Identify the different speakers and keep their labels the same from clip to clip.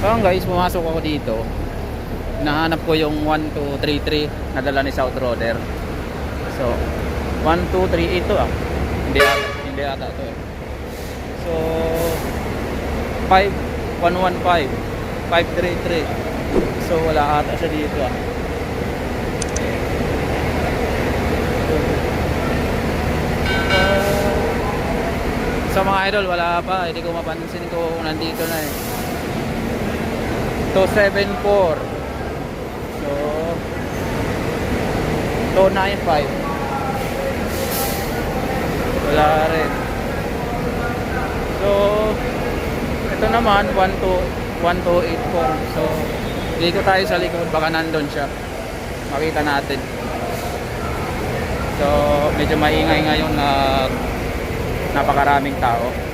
Speaker 1: So guys, pumasok ako dito. Nahanap ko yung 1233 na dala ni South Roder. So, 1238 to ah. Hindi ata, hindi ata to eh. So, 5115 533 So, wala ata siya dito ah. Sa mga idol, wala pa. Hindi ko mapansin ko nandito na eh. 274. So, 295. Wala rin. So, ito naman, 12, 1284. So, dito tayo sa likod. Baka nandun siya. Makita natin. So, medyo maingay ngayon na napakaraming tao.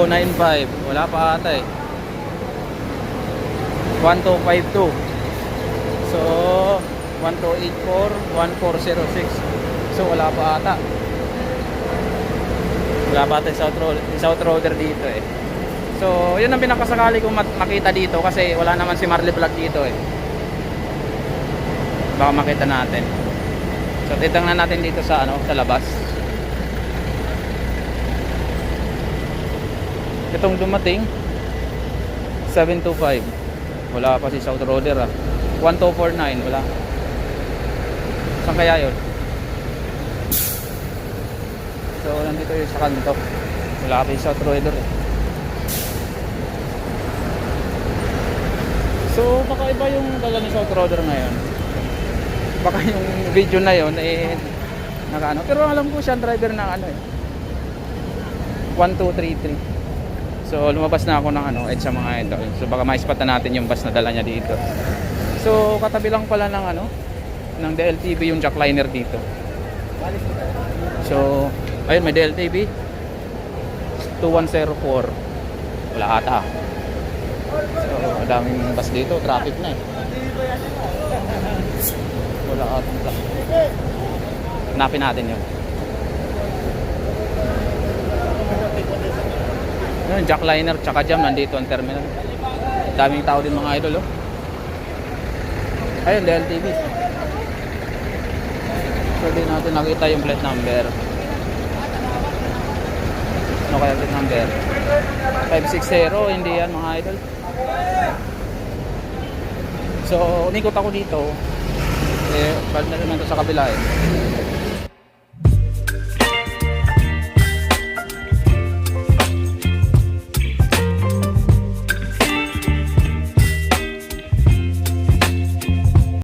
Speaker 1: Two nine five. Wala pa ata eh. One two five two. So one two eight four, one four zero six. So wala pa ata. Wala pa ata South Road, South Roader dito eh. So yun ang pinakasakali kong makita dito kasi wala naman si Marley Vlog dito eh. Baka makita natin. So titingnan natin dito sa ano, sa labas. Itong dumating 725. Wala pa si South Roader ah. 1249 wala. Saan kaya 'yon? So nandito yung sa kanto. Wala pa yung South Roader eh. So baka iba yung dala ni South Roader ngayon. Baka yung video na yon eh naka ano. Pero alam ko siya driver ng ano eh. 1233. So lumabas na ako ng ano, edge sa mga ito. So baka maispatan natin yung bus na dala niya dito. So katabi lang pala ng ano, ng DLTV yung jackliner dito. So ayun may DLTV 2104. Wala ata. So madaming bus dito, traffic na eh. Wala ata. Hanapin natin yun. Yun, jackliner tsaka jam nandito ang terminal. Daming tao din mga idol oh. Ayun, DLTV. So di natin nakita yung plate number. Ano kaya plate number? 560, hindi yan mga idol. So, unikot ako dito. Eh, balik na naman to sa kabila eh.